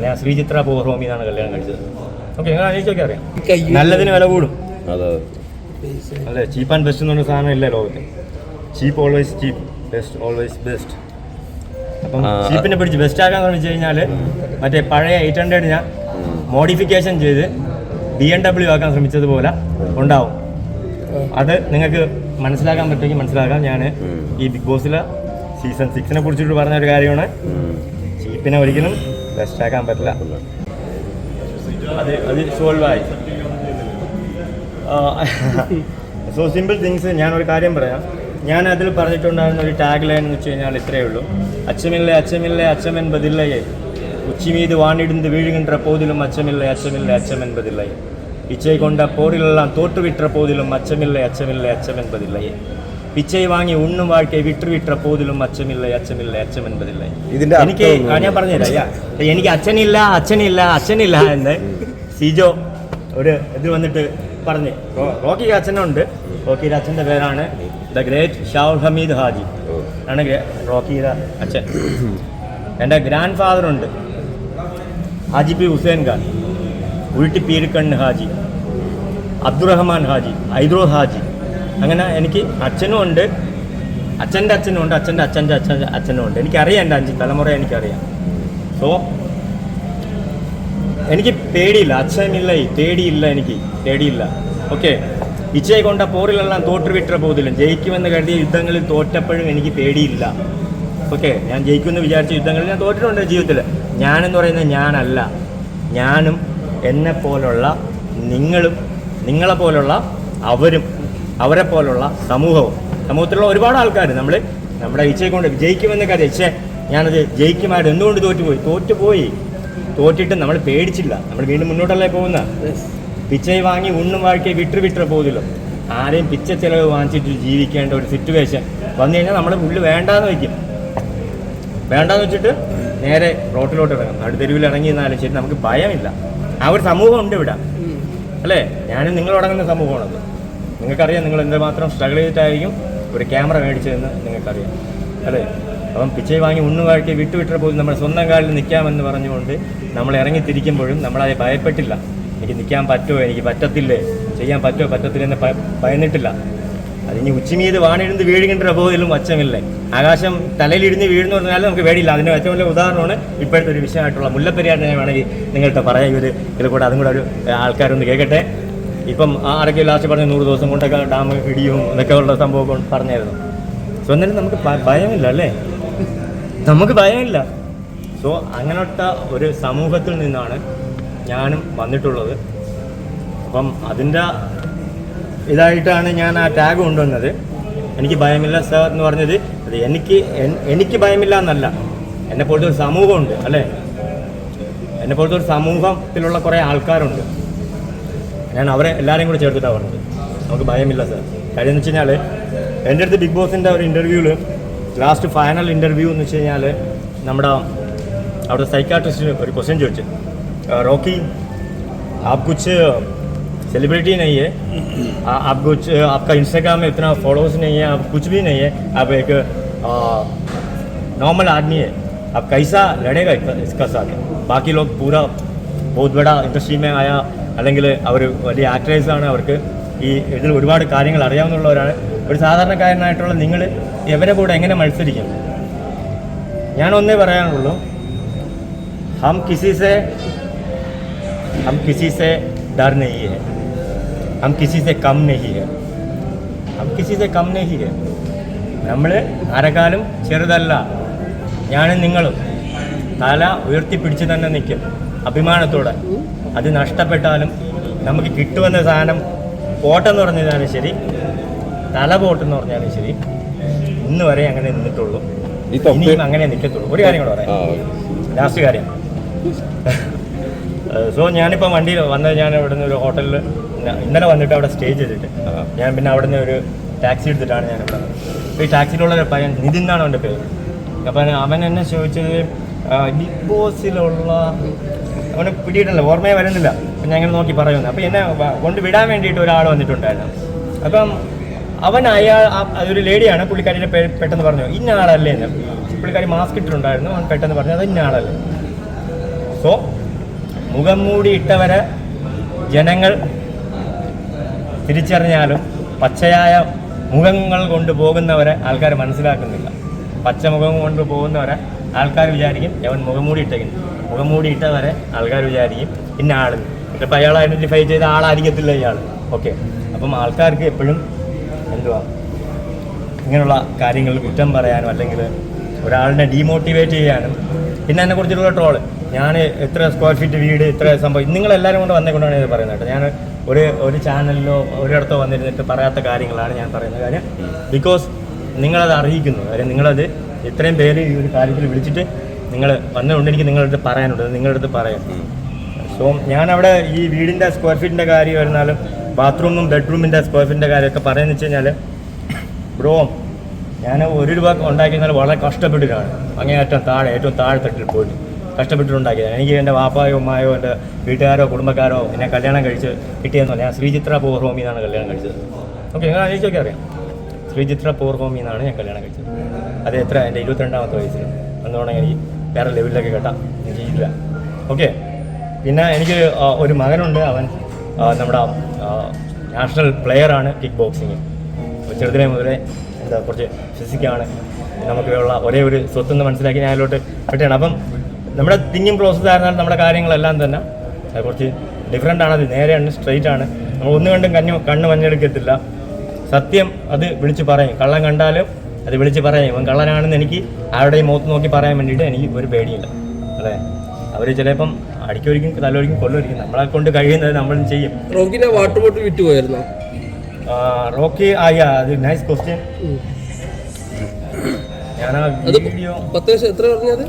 ഞാൻ ശ്രീചിത്ര പൂർവമി എന്നാണ് കല്യാണം കഴിച്ചത്. ഓക്കെ നിങ്ങൾ ആലോചിച്ചൊക്കെ അറിയാം. നല്ലതിന് വില കൂടും. അതെ അല്ലേ? ചീപ്പ് ആൻഡ് ബെസ്റ്റ് എന്ന് പറഞ്ഞ സാധനം ഇല്ല ലോകത്ത്. Cheap always cheap best always best അപ്പം ചീപ്പിനെ പിടിച്ച് ബെസ്റ്റ് ആക്കാൻ ശ്രമിച്ചു കഴിഞ്ഞാൽ മറ്റേ പഴയ എയ്റ്റ് ഹൺഡ്രഡ് ഞാൻ മോഡിഫിക്കേഷൻ ചെയ്ത് ബി എം ഡബ്ല്യു ആക്കാൻ ശ്രമിച്ചതുപോലെ ഉണ്ടാവും. അത് നിങ്ങൾക്ക് മനസ്സിലാക്കാൻ പറ്റുമെങ്കിൽ മനസ്സിലാക്കാം. ഞാൻ ഈ ബിഗ് ബോസിലെ സീസൺ സിക്സിനെ കുറിച്ചിട്ട് പറഞ്ഞ ഒരു കാര്യമാണ് ചീപ്പിനെ ഒരിക്കലും ബെസ്റ്റ് ആക്കാൻ പറ്റില്ല. അത് അത് സോൾവായി സോ സിമ്പിൾ തിങ്സ് ഞാനൊരു കാര്യം പറയാം. ഞാൻ അതിൽ പറഞ്ഞിട്ടുണ്ടായിരുന്ന ഒരു ടാഗ് ലൈൻ എന്ന് വെച്ച് കഴിഞ്ഞാൽ ഇത്രയേ ഉള്ളൂ. അച്ഛമില്ലേ അച്ഛമില്ലേ അച്ഛം എൻപതില്ലയെ ഉച്ചിമീത് വാണിടുന്ന് വീഴുകിன்ற പോതിലും അച്ഛമില്ലേ അച്ഛമില്ലേ അച്ഛം ബതില്ലയെ ഇച്ചൈ കൊണ്ട പോരിലെല്ലാം തോട്ടുവിട്ട പോതിലും അച്ഛമില്ലേ അച്ഛമില്ലേ അച്ഛം ബതില്ലയെ പിച്ചൈ വാങ്ങി ഉണ്ണും വാഴ്ക്കയെ വിട്ടുവിട്ട പോതിലും അച്ഛമില്ല അച്ഛമില്ല അച്ഛം എന്നതില്ല ഇതിന്റെ എനിക്ക് ഞാൻ പറഞ്ഞുതരാം. എനിക്ക് അച്ഛനില്ല അച്ഛനില്ല അച്ഛനില്ല എന്ന് സിജോ ഒരു ഇത് വന്നിട്ട് പറഞ്ഞു. റോക്കി റോക്കിക്ക് അച്ഛനുണ്ട്. റോക്കിയുടെ അച്ഛന്റെ പേരാണ് ദ ഗ്രേറ്റ് ഷാഹുൽ ഹമീദ് ഹാജി. ആണ് റോക്കിയുടെ അച്ഛൻ. എന്റെ ഗ്രാൻഡ് ഫാദർ ഉണ്ട് ഹാജി പി ഹുസൈൻ ഖാൻ ഉരുട്ടി പീരിക്കണ്ണ് ഹാജി അബ്ദുറഹ്മാൻ ഹാജി ഐദ്രോ ഹാജി. അങ്ങനെ എനിക്ക് അച്ഛനും ഉണ്ട്. അച്ഛന്റെ അച്ഛനും ഉണ്ട് അച്ഛന്റെ അച്ഛന്റെ അച്ഛൻ അച്ഛനും ഉണ്ട്. എനിക്കറിയാം എന്റെ അഞ്ച് തലമുറ എനിക്കറിയാം. സോ എനിക്ക് പേടിയില്ല. അച്ഛനില്ല പേടിയില്ല എനിക്ക്. പേടിയില്ല ഓക്കെ ഇച്ചയെ കൊണ്ട പോറിലെല്ലാം തോറ്റുവിട്ട പോതിലും ജയിക്കുമെന്ന് കരുതിയ യുദ്ധങ്ങളിൽ തോറ്റപ്പോഴും എനിക്ക് പേടിയില്ല. ഓക്കെ ഞാൻ ജയിക്കുമെന്ന് വിചാരിച്ച യുദ്ധങ്ങളിൽ ഞാൻ തോറ്റിട്ടുണ്ട് ജീവിതത്തിൽ. ഞാനെന്ന് പറയുന്നത് ഞാനല്ല. ഞാനും എന്നെ പോലുള്ള നിങ്ങളും നിങ്ങളെ പോലുള്ള അവരും അവരെ പോലുള്ള സമൂഹവും. സമൂഹത്തിലുള്ള ഒരുപാട് ആൾക്കാർ നമ്മൾ നമ്മുടെ ഈച്ചയെ കൊണ്ട് ജയിക്കുമെന്ന് കരുതി ഇച്ചേ ഞാനത് ജയിക്കുമായിട്ട് എന്തുകൊണ്ട് തോറ്റുപോയി? തോറ്റുപോയി. തോറ്റിട്ട് നമ്മൾ പേടിച്ചില്ല. നമ്മൾ വീണ്ടും മുന്നോട്ടല്ലേ പോകുന്ന? പിച്ചൈ വാങ്ങി ഉണ്ണും വാഴ്ക്കെ വിട്ടു വിട്ടു പോകുന്നില്ല ആരെയും പിച്ച ചിലവ് വാങ്ങിച്ചിട്ട് ജീവിക്കേണ്ട ഒരു സിറ്റുവേഷൻ വന്നു കഴിഞ്ഞാൽ നമ്മൾ ഉള്ള് വേണ്ടാന്ന് വയ്ക്കും. വേണ്ടാന്ന് വെച്ചിട്ട് നേരെ റോട്ടിലോട്ട് ഇറങ്ങും നടുതെരുവിൽ ഇറങ്ങി എന്നാലും ശരി നമുക്ക് ഭയമില്ല. ആ ഒരു സമൂഹം ഉണ്ട് ഇവിടെ. അല്ലേ? ഞാനും നിങ്ങളടങ്ങുന്ന സമൂഹമാണത്. നിങ്ങൾക്കറിയാം നിങ്ങൾ എന്തുമാത്രം സ്ട്രഗിൾ ചെയ്തിട്ടായിരിക്കും ഒരു ക്യാമറ മേടിച്ചതെന്ന് നിങ്ങൾക്കറിയാം. അല്ലേ? അപ്പം പിച്ചൈ വാങ്ങി ഉണ്ണു വാഴ്ത്തി വിട്ടു വിട്ട പോലും നമ്മുടെ സ്വന്തം കാലിൽ നിൽക്കാമെന്ന് പറഞ്ഞുകൊണ്ട് നമ്മൾ ഇറങ്ങിത്തിരിക്കുമ്പോഴും നമ്മളത് ഭയപ്പെട്ടില്ല. എനിക്ക് നിൽക്കാൻ പറ്റുമോ? എനിക്ക് പറ്റത്തില്ലേ? ചെയ്യാൻ പറ്റുമോ? പറ്റത്തില്ല എന്ന് ഭയന്നിട്ടില്ല. അതിനി ഉച്ചമീത് വാണിരുന്ന് വീഴുകണ്ട പോലും വച്ചമില്ലേ ആകാശം തലയിലിരുന്ന് വീഴുന്നു പറഞ്ഞാൽ നമുക്ക് വേടിയില്ല അതിന് ഏറ്റവും വലിയ ഉദാഹരണമാണ് ഇപ്പോഴത്തെ ഒരു വിഷയമായിട്ടുള്ള മുല്ലപ്പെരിയാറിനെ വേണമെങ്കിൽ നിങ്ങളുടെ പറയാം ഇവർ ഇതിൽ കൂടെ അതും കൂടെ ഒരു ആൾക്കാരൊന്ന് കേൾക്കട്ടെ. ഇപ്പം ആരൊക്കെ ലാസ്റ്റ് പറഞ്ഞ നൂറ് ദിവസം കൊണ്ടൊക്കെ ഡാം ഇടിയും എന്നൊക്കെ ഉള്ള സംഭവം പറഞ്ഞായിരുന്നു. സോ എന്നാലും നമുക്ക് ഭയമില്ല അല്ലേ? നമുക്ക് ഭയമില്ല. സോ അങ്ങനത്തെ ഒരു സമൂഹത്തിൽ നിന്നാണ് ഞാനും വന്നിട്ടുള്ളത്. അപ്പം അതിന്റെ ഇതായിട്ടാണ് ഞാൻ ആ ടാഗ് കൊണ്ടുവന്നത്. എനിക്ക് ഭയമില്ല സർ എന്ന് പറഞ്ഞത്. അത് എനിക്ക് എനിക്ക് ഭയമില്ല എന്നല്ല. എന്നെ പോലത്തെ ഒരു സമൂഹമുണ്ട് അല്ലേ? എന്നെ പോലത്തെ ഒരു സമൂഹത്തിലുള്ള കുറേ ആൾക്കാരുണ്ട്. ഞാൻ അവരെ എല്ലാവരെയും കൂടി ചേർത്തിട്ടാണ് പറഞ്ഞത് നമുക്ക് ഭയമില്ല സർ കാര്യം എന്ന് വെച്ച് കഴിഞ്ഞാൽ എൻ്റെ അടുത്ത് ബിഗ് ബോസിൻ്റെ ഒരു ഇൻ്റർവ്യൂവിൽ ലാസ്റ്റ് ഫൈനൽ ഇൻ്റർവ്യൂ എന്ന് വെച്ച് കഴിഞ്ഞാൽ നമ്മുടെ അവിടെ സൈക്കാട്രിസ്റ്റ് ഒരു ക്വസ്റ്റ്യൻ ചോദിച്ചു "अ, रॉकी आप कुछ सेलिब्रिटी नहीं है आ, आप कुछ आपका इंस्टाग्राम में इतना फॉलोअर्स नहीं है आप कुछ भी नहीं है आप एक नॉर्मल आदमी है आप कैसा लड़ेगा इसका- इसका साथ ബാക്കി ലോക് പൂര ബോധ്വട ഇൻഡസ്ട്രിയിൽ ആയ അല്ലെങ്കിൽ അവർ വലിയ ആക്ടേഴ്സാണ് അവർക്ക് ഈ ഇതിൽ ഒരുപാട് കാര്യങ്ങൾ അറിയാവുന്നുള്ളവരാണ് ഒരു സാധാരണക്കാരനായിട്ടുള്ള നിങ്ങൾ ഇവരെ കൂടെ എങ്ങനെ മത്സരിക്കും? ഞാൻ ഒന്നേ പറയാനുള്ളൂ. ഹം കിസിസെ ഹം കിസിസെ ഡർ നെഹി ഹെ. ഹം കിസിസെ കം നെഹി ഹെ. ഹം കിസിസെ കം നെഹി നമ്മൾ ആരെക്കാലും ചെറുതല്ല. ഞാനും നിങ്ങളും തല ഉയർത്തിപ്പിടിച്ച് തന്നെ നിൽക്കും. അഭിമാനത്തോടെ. അത് നഷ്ടപ്പെട്ടാലും നമുക്ക് കിട്ടുമെന്ന സാധനം പോട്ടെന്ന് പറഞ്ഞാലും ശരി തല പോട്ടെന്ന് പറഞ്ഞാലും ശരി ഇന്ന് വരെ അങ്ങനെ നിന്നിട്ടുള്ളൂ. ഇനിയും അങ്ങനെ നിൽക്കത്തുള്ളൂ. ഒരു കാര്യം കൂടെ പറയാം. ലാസ്റ്റ് കാര്യം. സോ ഞാനിപ്പോൾ വണ്ടിയിൽ വന്നത് ഞാൻ ഇവിടെ നിന്ന് ഒരു ഹോട്ടലിൽ ഇന്നലെ വന്നിട്ട് അവിടെ സ്റ്റേ ചെയ്തിട്ട് ഞാൻ പിന്നെ അവിടെ നിന്ന് ഒരു ടാക്സി എടുത്തിട്ടാണ് ഞാൻ ഇവിടെ അപ്പോൾ ഈ ടാക്സിയിലുള്ള ഒരു പയ്യൻ നിതിൻ എന്നാണ് അവന്റെ പേര്. അപ്പം അവൻ എന്നെ ചോദിച്ചത് ബിഗ് ബോസിലുള്ള അവന് പിടിയിട്ടില്ല ഓർമ്മയെ വരുന്നില്ല. അപ്പം ഞാൻ ഇങ്ങനെ നോക്കി പറയുന്നു. അപ്പം എന്നെ കൊണ്ട് വിടാൻ വേണ്ടിയിട്ട് ഒരാൾ വന്നിട്ടുണ്ടായിരുന്നു. അപ്പം അവൻ അയാൾ അതൊരു ലേഡിയാണ് പുള്ളിക്കാരിയുടെ പെട്ടെന്ന് പറഞ്ഞു ഇന്ന ആളല്ലേ എന്ന് പുള്ളിക്കാരി മാസ്ക് ഇട്ടിട്ടുണ്ടായിരുന്നു അവൻ പെട്ടെന്ന് പറഞ്ഞു അത് ഇന്ന ആളല്ലേ? സോ മുഖം മൂടി ഇട്ടവരെ ജനങ്ങൾ തിരിച്ചറിഞ്ഞാലും പച്ചയായ മുഖങ്ങൾ കൊണ്ട് പോകുന്നവരെ ആൾക്കാർ മനസ്സിലാക്കുന്നില്ല. പച്ച മുഖം കൊണ്ട് പോകുന്നവരെ ആൾക്കാർ വിചാരിക്കും അവൻ മുഖം മൂടി ഇട്ടേക്കുന്നു. മുഖംമൂടി ഇട്ടവരെ ആൾക്കാർ വിചാരിക്കും ഇന്ന ആൾ ചിലപ്പോൾ അയാൾ ഐഡന്റിഫൈ ചെയ്ത ആളായിരിക്കത്തില്ല ഇയാൾ ഓക്കെ അപ്പം ആൾക്കാർക്ക് എപ്പോഴും എന്തുവാ? ഇങ്ങനെയുള്ള കാര്യങ്ങളിൽ കുറ്റം പറയാനും അല്ലെങ്കിൽ ഒരാളിനെ ഡീമോട്ടിവേറ്റ് ചെയ്യാനും പിന്നെ എന്നെ കുറിച്ചിട്ടുള്ള ട്രോൾ ഞാൻ എത്ര സ്ക്വയർ ഫീറ്റ് വീട് ഇത്ര സംഭവം നിങ്ങളെല്ലാവരും കൊണ്ട് വന്നേക്കൊണ്ടാണ് ഇത് പറയുന്നത് കേട്ടോ. ഞാൻ ഒരു ഒരു ചാനലിലോ ഒരിടത്തോ വന്നിരുന്നിട്ട് പറയാത്ത കാര്യങ്ങളാണ് ഞാൻ പറയുന്നത്. കാര്യം ബിക്കോസ് നിങ്ങളത് അറിയിക്കുന്നു. കാര്യം നിങ്ങളത് ഇത്രയും പേര് ഈ ഒരു കാര്യത്തിൽ വിളിച്ചിട്ട് നിങ്ങൾ വന്നതുകൊണ്ട് എനിക്ക് നിങ്ങളുടെ അടുത്ത് പറയാനുണ്ട്. നിങ്ങളുടെ അടുത്ത് പറയാം. സോ ഞാനവിടെ ഈ വീടിന്റെ സ്ക്വയർ ഫീറ്റിന്റെ കാര്യം വരുന്നാലും ബാത്റൂമും ബെഡ്റൂമിന്റെ സ്ക്വയർ ഫീറ്റിന്റെ കാര്യമൊക്കെ പറയുന്നത് വെച്ച് കഴിഞ്ഞാൽ ബ്രോ ഞാൻ ഒരു രൂപ ഉണ്ടാക്കിയെന്നാൽ വളരെ കഷ്ടപ്പെട്ടിട്ടാണ് അങ്ങേയറ്റം താഴെ ഏറ്റവും താഴെത്തട്ടിൽ പോയിട്ട് കഷ്ടപ്പെട്ടിട്ടുണ്ടാക്കിയത് എനിക്ക് എന്റെ വാപ്പായോ ഉമ്മായോ എന്റെ വീട്ടുകാരോ കുടുംബക്കാരോ എന്നെ കല്യാണം കഴിച്ച് കിട്ടിയെന്നല്ല ഞാൻ ശ്രീചിത്ര പൂർവമി എന്നാണ് കല്യാണം കഴിച്ചത്. ഓക്കെ നിങ്ങൾ എനിക്കൊക്കെ അറിയാം. ശ്രീചിത്ര പൂർവമി എന്നാണ് ഞാൻ കല്യാണം കഴിച്ചത്. അത് എത്ര എന്റെ ഇരുപത്തിരണ്ടാമത്തെ വയസ്സിൽ അന്നുകൊണ്ടെങ്കിൽ എനിക്ക് വേറെ ലെവലിലൊക്കെ കേട്ടാം. ഞാൻ ചെയ്യില്ല ഓക്കെ പിന്നെ എനിക്ക് ഒരു മകനുണ്ട്. അവൻ നമ്മുടെ നാഷണൽ പ്ലെയറാണ് കിക്ക് ബോക്സിങ് ചെറുതിനെ മുതലേ എന്താ കുറച്ച് ഫിസിക്കാണ് നമുക്ക് ഉള്ള ഒരേ ഒരു സ്വത്ത് എന്ന് മനസ്സിലാക്കി ഞാൻ അതിലോട്ട് വിട്ടാണ് അപ്പം നമ്മുടെ തിങ്ങും പ്രോസസ്സ് ആയിരുന്നാൽ നമ്മുടെ കാര്യങ്ങളെല്ലാം തന്നെ കുറച്ച് ഡിഫറെന്റ് ആണ്. അത് നേരെയാണ് സ്ട്രെയിറ്റ് ആണ്. നമ്മൾ ഒന്ന് കണ്ടും കഞ്ഞു കണ്ണ് മഞ്ഞെടുക്കത്തില്ല സത്യം അത് വിളിച്ച് പറയും. കള്ളം കണ്ടാലും അത് വിളിച്ച് പറയാൻ ഇവൻ കള്ളനാണെന്ന് എനിക്ക് ആരുടെയും മുഖത്ത് നോക്കി പറയാൻ വേണ്ടിയിട്ട് എനിക്ക് ഒരു പേടിയില്ല. അല്ലേ? അവർ ചിലപ്പം അടിക്കൊരിക്കും തലൊരിക്കും കൊല്ലൊരിക്കും. നമ്മളെ കൊണ്ട് കഴിയുന്നത് നമ്മൾ ചെയ്യും. റോക്കിനെ വാട്ടർ ബോട്ടിൽ വിറ്റ് പോയിരുന്നോ റോക്കി ആയ അത് നൈസ് ക്വസ്റ്റ്യൻ ഞാൻ ആ അത് വീഡിയോ എത്ര പറഞ്ഞത്?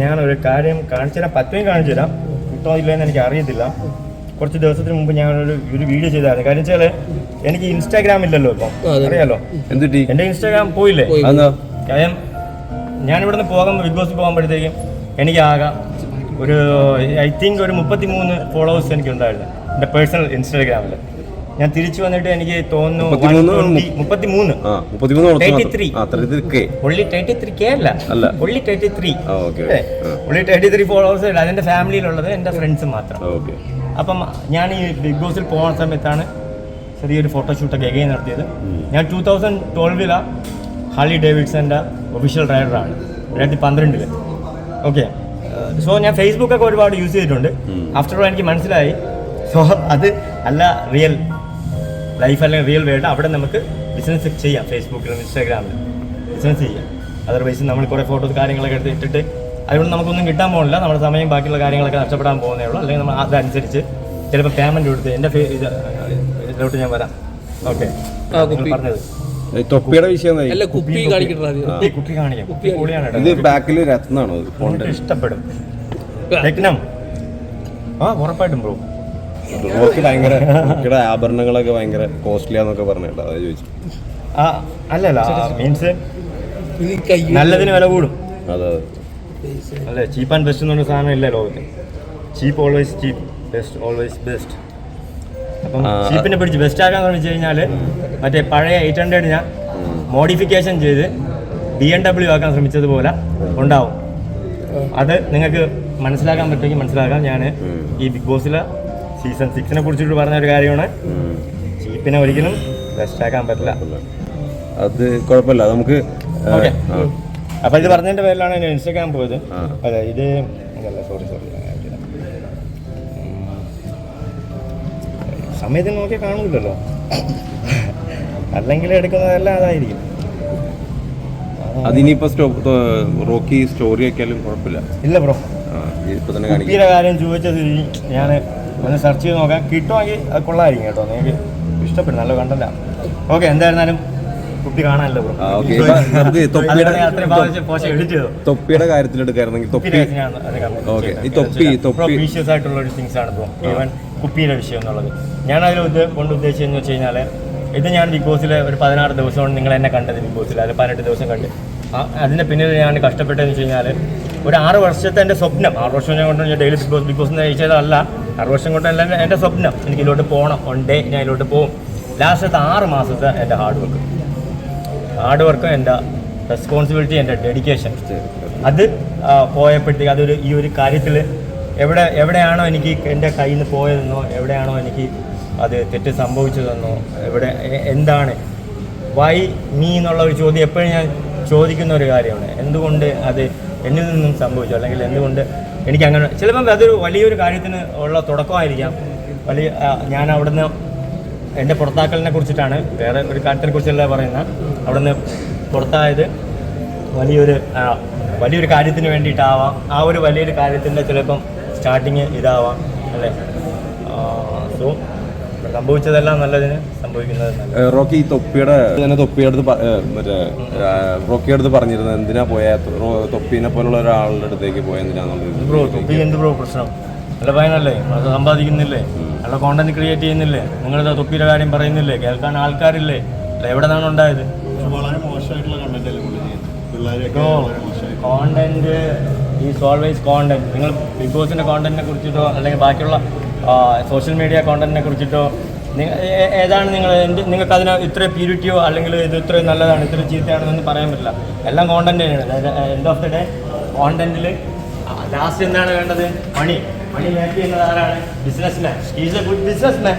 ഞാൻ ഒരു കാര്യം കാണിച്ചു തരാം. പറ്റുമെങ്കിൽ കാണിച്ചു തരാം. കിട്ടോ ഇല്ലെന്ന് എനിക്ക് അറിയത്തില്ല. കുറച്ച് ദിവസത്തിന് മുമ്പ് ഞാൻ ഒരു ഒരു വീഡിയോ ചെയ്തായിരുന്നു. കാര്യം വെച്ചാൽ എനിക്ക് ഇൻസ്റ്റാഗ്രാം ഇല്ലല്ലോ ഇപ്പം. അറിയാലോ? എന്റെ ഇൻസ്റ്റാഗ്രാം പോയില്ലേ? കാര്യം ഞാൻ ഇവിടുന്ന് പോകുമ്പോൾ ബിഗ് ബോസ് പോകുമ്പോഴത്തേക്കും എനിക്ക് ആകാം ഒരു ഐ തിങ്ക് ഒരു മുപ്പത്തി മൂന്ന് ഫോളോവേഴ്സ് എനിക്ക് ഉണ്ടായിരുന്നു എന്റെ പേഴ്സണൽ ഇൻസ്റ്റാഗ്രാമിൽ ഞാൻ തിരിച്ചു വന്നിട്ട് എനിക്ക് തോന്നുന്നു? മുപ്പത്തി മൂന്ന് thirty only thirty three K അല്ല. അല്ല. ഒള്ളി തേർട്ടി ത്രീ ആ ഓക്കെ ആ. ഒള്ളി തേർട്ടി ത്രീ ഫോളോവേഴ്സ് ഇല്ല ഫാമിലിയിലുള്ളത് എന്റെ ഫ്രണ്ട്സ് മാത്രം. അപ്പം ഞാൻ ഈ ബിഗ് ബോസിൽ പോകുന്ന സമയത്താണ് ചെറിയൊരു ഫോട്ടോഷൂട്ടൊക്കെ എഗെയിൻ നടത്തിയത്. ഞാൻ ടൂ തൗസൻഡ് ട്വൽവിലാണ് ഹാർലി ഡേവിഡ്സന്റെ ഒഫീഷ്യൽ റൈഡറാണ് രണ്ടായിരത്തി പന്ത്രണ്ടിൽ ഓക്കെ സോ ഞാൻ ഫേസ്ബുക്കൊക്കെ ഒരുപാട് യൂസ് ചെയ്തിട്ടുണ്ട്. ആഫ്റ്റർ ഓൾ എനിക്ക് മനസ്സിലായി. സോ അത് അല്ല റിയൽ ലൈഫ് അല്ലെങ്കിൽ റിയൽ വേൾഡ് അവിടെ നമുക്ക് ബിസിനസ് ചെയ്യാം. ഫേസ്ബുക്കിലും ഇൻസ്റ്റാഗ്രാമിലും ബിസിനസ് ചെയ്യാം. അതർവൈസ് നമ്മൾ കുറേ ഫോട്ടോസ് കാര്യങ്ങളൊക്കെ എടുത്ത് ഇട്ടിട്ട് അതുകൊണ്ട് നമുക്കൊന്നും കിട്ടാൻ പോകുന്നില്ല. നമ്മുടെ സമയം ബാക്കിയുള്ള കാര്യങ്ങളൊക്കെ നഷ്ടപ്പെടാൻ പോകുന്നേ ഉള്ളൂ. അല്ലെങ്കിൽ നമ്മൾ അതനുസരിച്ച് ചിലപ്പോൾ പേയ്മെന്റ് കൊടുത്ത് എന്റെ ഇതിലോട്ട് ഞാൻ വരാം. ഓക്കെ ആ, കുപ്പി. പറഞ്ഞത്. തൊപ്പിയുടെ വിഷയം? അല്ല കുപ്പി കാണിക്കട്ടെ കുപ്പി. കാണിക്കാം. കുപ്പി കൂടിയാണ് ഇത്. ബാക്കിൽ രത്നാണോ ഇത് ഫോണിന്റെ ഇഷ്ടപ്പെടും. രത്നം. ആ ഉറപ്പായിട്ടും ബ്രോ റോക്ക് ഭയങ്കര റോക്കിയുടെ ആഭരണങ്ങളൊക്കെ ഭയങ്കര കോസ്റ്റ്ലി ആന്നൊക്കെ പറഞ്ഞിട്ട് അതാ ചോദിച്ചു ആ അല്ലല്ല മീൻസ് നല്ലതിന് വില കൂടും. അതെ. അല്ലേ? ചീപ്പ് ആൻഡ് ബെസ്റ്റ് എന്ന് പറഞ്ഞ സാധനം ഇല്ല ലോകത്ത്? Cheap always cheap best always best അപ്പം. ചീപ്പിനെ പിടിച്ച് ബെസ്റ്റ് ആക്കാൻ ശ്രമിച്ചു കഴിഞ്ഞാൽ മറ്റേ പഴയ എയ്റ്റ് ഹൺഡ്രഡ് ഞാൻ മോഡിഫിക്കേഷൻ ചെയ്ത് ബി എം ഡബ്ല്യു ആക്കാൻ ശ്രമിച്ചതുപോലെ ഉണ്ടാവും. അത് നിങ്ങൾക്ക് മനസ്സിലാക്കാൻ പറ്റുമെങ്കിൽ മനസ്സിലാക്കാം. ഞാൻ ഈ ബിഗ് ബോസിലെ സീസൺ സിക്സിനെ കുറിച്ചിട്ട് പറഞ്ഞ ഒരു കാര്യമാണ്. ചീപ്പിനെ ഒരിക്കലും ബെസ്റ്റ് ആക്കാൻ പറ്റില്ല. അത് കുഴപ്പമില്ല. നമുക്ക് ആ. ഇത് പറഞ്ഞതിന്റെ പേരിലാണ് ഞാൻ ഇൻസ്റ്റാഗ്രാം പോയത്. അതെ ഇത് അല്ല സോറി സോറി സമയത്തിന് നോക്കി കാണൂലല്ലോ അല്ലെങ്കിൽ എടുക്കുന്നതെല്ലാം അതായിരിക്കും. അതിനിപ്പോ റോക്കി സ്റ്റോറി ആക്കിയാലും കുഴപ്പമില്ല. ഇല്ല ബ്രോ. കുപ്പിയുടെ കാര്യം ചോദിച്ചത് ഞാൻ ഒന്ന് സെർച്ച് ചെയ്ത് നോക്കാം. കിട്ടുമെങ്കിൽ അത് കൊള്ളായിരിക്കും കേട്ടോ. നിങ്ങൾക്ക് ഇഷ്ടപ്പെടും നല്ല കണ്ടല്ല ഓക്കെ എന്തായിരുന്നാലും കുപ്പി കാണാനല്ലോ നമുക്ക് തൊപ്പിയുടെ- തൊപ്പിയുടെ കാര്യത്തിൽ എടുക്കായിരുന്നെങ്കിൽ തൊപ്പി comment ഈ തൊപ്പി- തൊപ്പി- ആയിട്ടുള്ള ഒരു തിങ്സ് ആണ് ബ്രോ. ഈവൻ കുപ്പിയുടെ വിഷയം എന്നുള്ളത്. ഞാൻ അതിൽ കൊണ്ട് ഉദ്ദേശിച്ചതെന്ന് വെച്ച് കഴിഞ്ഞാൽ ഇത് ഞാൻ ബിഗ് ബോസിൽ ഒരു പതിനാറ് ദിവസമാണ് നിങ്ങൾ എന്നെ കണ്ടത് ബിഗ് ബോസിൽ അത് പതിനെട്ട് ദിവസം കണ്ട്. അതിന്റെ അതിന്റെ പിന്നിൽ ഞാൻ കഷ്ടപ്പെട്ടതെന്ന് വെച്ച് കഴിഞ്ഞാൽ ഒരു ആറ് വർഷത്തെ എന്റെ സ്വപ്നം. ആറ് വർഷം ഞാൻ കൊണ്ട് ഞാൻ daily Bigg Boss Bigg Boss നയിച്ചതല്ല ആറ് വർഷം കൊണ്ട് എന്റെ എന്റെ സ്വപ്നം. എനിക്ക് ഇതിലോട്ട് പോകണം വൺ ഡേ ഞാൻ ഇതിലോട്ട് പോകും ലാസ്റ്റത്തെ ആറ് മാസത്തെ എന്റെ ഹാർഡ് വർക്ക് ഹാർഡ് വർക്കും എന്റെ റെസ്പോൺസിബിലിറ്റി എന്റെ ഡെഡിക്കേഷൻ അത് പോയപ്പോഴത്തേക്ക് അതൊരു ഈ ഒരു കാര്യത്തിൽ എവിടെ എവിടെയാണോ എനിക്ക് എന്റെ കയ്യിൽ നിന്ന് പോയതെന്നോ എവിടെയാണോ എനിക്ക് അത് തെറ്റ് സംഭവിച്ചതെന്നോ എവിടെ എന്താണ്? വൈ മീ എന്നുള്ള ഒരു ചോദ്യം എപ്പോഴും ഞാൻ ചോദിക്കുന്ന ഒരു കാര്യമാണ്. എന്തുകൊണ്ട് അത് എന്നിൽ നിന്നും സംഭവിച്ചു? അല്ലെങ്കിൽ എന്തുകൊണ്ട് എനിക്ക് അങ്ങനെ ചിലപ്പം അതൊരു വലിയൊരു കാര്യത്തിന് ഉള്ള തുടക്കമായിരിക്കാം. വലിയ ഞാൻ അവിടുന്ന് എന്റെ പുറത്താക്കലിനെ കുറിച്ചിട്ടാണ് വേറെ ഒരു കാര്യത്തിനെ കുറിച്ചല്ല പറയുന്നത്. അവിടുന്ന് പുറത്തായത് വലിയൊരു വലിയൊരു കാര്യത്തിന് വേണ്ടിയിട്ടാവാം. ആ ഒരു വലിയൊരു കാര്യത്തിന്റെ ചിലപ്പം സ്റ്റാർട്ടിങ് ഇതാവാം അല്ലേ? സോ സംഭവിച്ചതെല്ലാം നല്ലതിന് സംഭവിക്കുന്നത് റോക്കി തൊപ്പിയുടെ തന്നെ തൊപ്പിയുടെ അടുത്ത് മറ്റേ റോക്കിയുടെ അടുത്ത് പറഞ്ഞിരുന്നത് എന്തിനാ പോയ? തൊപ്പിനെ പോലുള്ള ഒരാളുടെ അടുത്തേക്ക് പോയ എന്തിനാന്നുള്ളത് ബ്രോ തൊപ്പി എന്ത് ബ്രോ പ്രശ്നം? നല്ല പയ്യനല്ലേ അത് സമ്പാദിക്കുന്നില്ലേ? നല്ല കോണ്ടന്റ് ക്രിയേറ്റ് ചെയ്യുന്നില്ലേ? നിങ്ങൾ തൊപ്പിയുടെ കാര്യം പറയുന്നില്ലേ? കേൾക്കാൻ ആൾക്കാരില്ലേ? അല്ല എവിടെ നിന്നാണ് ഉണ്ടായത് കണ്ടന്റ് അല്ലേ ഈസ് ഓൾവേസ് കോണ്ടന്റ് നിങ്ങൾ ബിഗ് ബോസിന്റെ കോണ്ടന്റിനെ കുറിച്ചിട്ടോ അല്ലെങ്കിൽ ബാക്കിയുള്ള സോഷ്യൽ മീഡിയ കോണ്ടന്റിനെ കുറിച്ചിട്ടോ ഏതാണ് നിങ്ങൾ നിങ്ങൾക്ക് അതിന് ഇത്ര പ്യൂരിറ്റിയോ അല്ലെങ്കിൽ ഇത് ഇത്ര നല്ലതാണ് ഇത്ര ചീത്തയാണെന്നൊന്നും പറയാൻ പറ്റില്ല. എല്ലാം കോണ്ടന്റ് തന്നെയാണ്. എൻഡ് ഓഫ് ദി ഡേ കോണ്ടന്റിൽ ലാസ്റ്റ് എന്താണ് വേണ്ടത്? മണി മണി മേക്ക് ചെയ്യുന്നത് ആരാണ്? Businessman is a good businessman